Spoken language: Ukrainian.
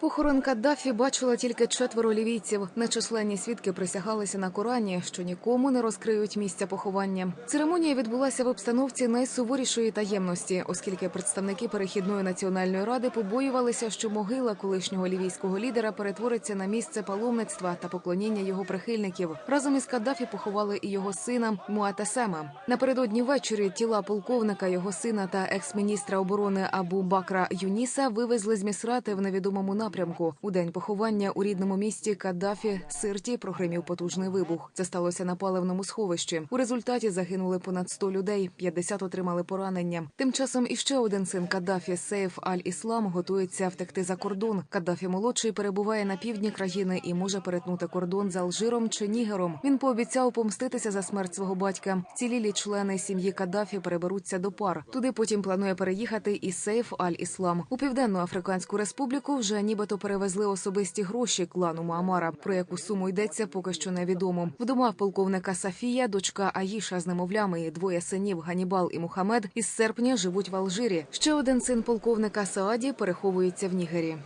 Похорон Каддафі бачила тільки четверо лівійців. Нечисленні свідки присягалися на Корані, що нікому не розкриють місця поховання. Церемонія відбулася в обстановці найсуворішої таємності, оскільки представники перехідної національної ради побоювалися, що могила колишнього лівійського лідера перетвориться на місце паломництва та поклоніння його прихильників. Разом із Каддафі поховали і його сина Муатасема. Напередодні ввечері тіла полковника, його сина та екс-міністра оборони Абу Бакра Юніса вивезли з місрати в невідомому напрямку. У день поховання у рідному місті Каддафі Сирті прогримів потужний вибух. Це сталося на паливному сховищі. У результаті загинули понад 100 людей, 50 отримали поранення. Тим часом іще один син Каддафі Сейф Аль-Іслам готується втекти за кордон. Каддафі молодший перебуває на півдні країни і може перетнути кордон з Алжиром чи Нігером. Він пообіцяв помститися за смерть свого батька. Цілілі члени сім'ї Каддафі переберуться до пар. Туди потім планує переїхати і Сейф Аль-Іслам. У південну Африканську республіку вже нібито перевезли особисті гроші клану Муамара. Про яку суму йдеться, поки що невідомо. Вдома полковника Сафія, дочка Аїша з немовлями і двоє синів Ганібал і Мухамед із серпня живуть в Алжирі. Ще один син полковника Сааді переховується в Нігері.